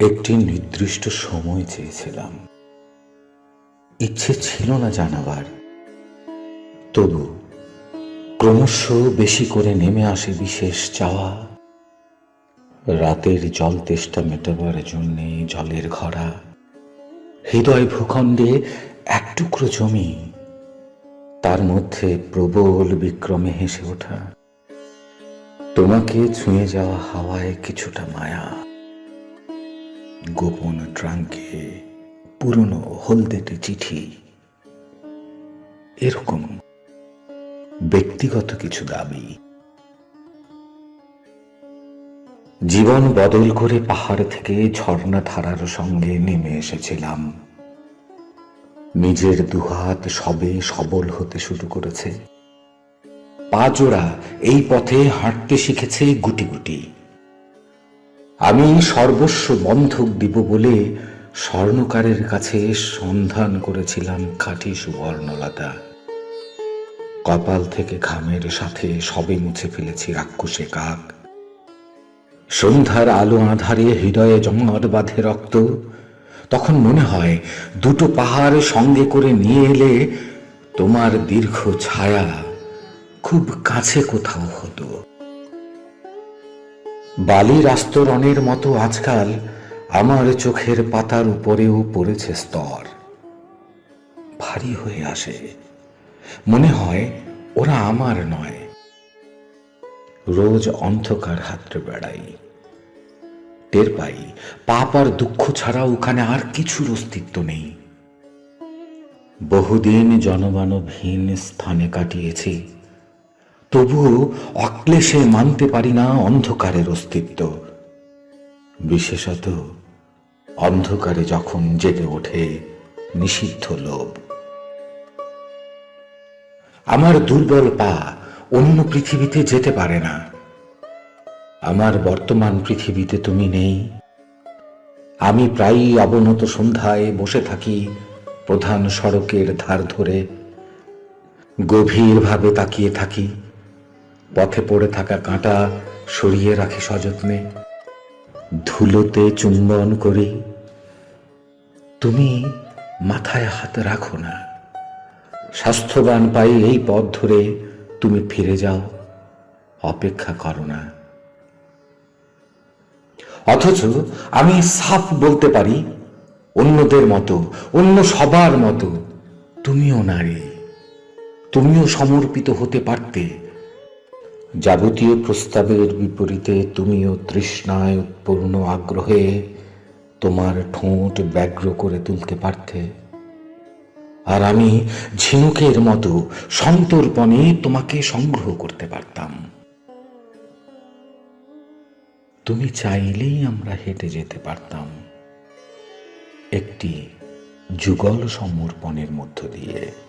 একটি নির্দিষ্ট সময় চেয়েছিলাম। ইচ্ছে ছিল না জানাবার। তবু ক্রমশ বেশি করে নেমে আসে বিশেষ চাওয়া। রাতের জল তেষ্টা মেটাবার জন্যে জলের ঘরা হৃদয় ভূখণ্ডে এক টুকরো জমি। তার মধ্যে প্রবল বিক্রমে হেসে ওঠা। তোমাকে ছুঁয়ে যাওয়া হাওয়ায় কিছুটা মায়া। গোপন ট্রাঙ্কে পুরনো হলদেটে চিঠি। এরকম ব্যক্তিগত কিছু দাবি। জীবন বদল করে পাহাড় থেকে ঝর্ণা ধারার সঙ্গে নেমে এসেছিলাম। নিজের দুহাত সবে সবল হতে শুরু করেছে। পা জোড়া এই পথে হাঁটতে শিখেছে গুটি গুটি। আমি সর্বস্ব বন্ধক দিব বলে স্বর্ণকারের কাছে সন্ধান করেছিলাম খাঁটি সুবর্ণলতা। কপাল থেকে ঘামের সাথে সবে মুছে ফেলেছি রাক্ষসে কাক। সন্ধ্যার আলো আধারে হৃদয়ে জমাট বাঁধে রক্ত। তখন মনে হয় দুটো পাহাড় সঙ্গে করে নিয়ে এলে তোমার দীর্ঘ ছায়া খুব কাছে কোথাও হতো। বালির আস্তরণের মতো আজকাল আমার চোখের পাতার উপরেও পড়েছে স্তর। ভারী হয়ে আসে। মনে হয় ওরা আমার নয়। রোজ অন্ধকার হাতড়ে বেড়াই। টের পাই পাপ আর দুঃখ ছাড়া ওখানে আর কিছুর অস্তিত্ব নেই। বহুদিন জনমানবহীন স্থানে কাটিয়েছি। তবুও অক্লেশে মানতে পারি না অন্ধকারের অস্তিত্ব। বিশেষত অন্ধকারে যখন জেগে ওঠে নিষিদ্ধ লোভ। আমার দুর্বল পা অন্য পৃথিবীতে যেতে পারে না। আমার বর্তমান পৃথিবীতে তুমি নেই। আমি প্রায়ই অবনত সন্ধ্যায় বসে থাকি প্রধান সড়কের ধার ধরে। গভীরভাবে তাকিয়ে থাকি। পথে পড়ে থাকা কাঁটা সরিয়ে রাখি সযত্নে। ধুলোতে চুম্বন করি। তুমি মাথায় হাত রাখো না। স্বাস্থ্যবান পাই এই পথ ধরে তুমি ফিরে যাও। অপেক্ষা করো না। অথচ আমি সাফ বলতে পারি, অন্যদের মতো, অন্য সবার মতো, তুমিও নারী। তুমিও সমর্পিত হতে পারতে যাবতীয় প্রস্তাবের বিপরীতে তুমিও তৃষ্ণায় উৎপূর্ণ আগ্রহে তোমার ঠোঁট ব্যগ্র করে তুলতে পারতে। আর আমি ঝিনুকের মতো সন্তর্পণে তোমাকে সংগ্রহ করতে পারতাম। তুমি চাইলেই আমরা হেঁটে যেতে পারতাম। একটি যুগল সমর্পণের মধ্য দিয়ে।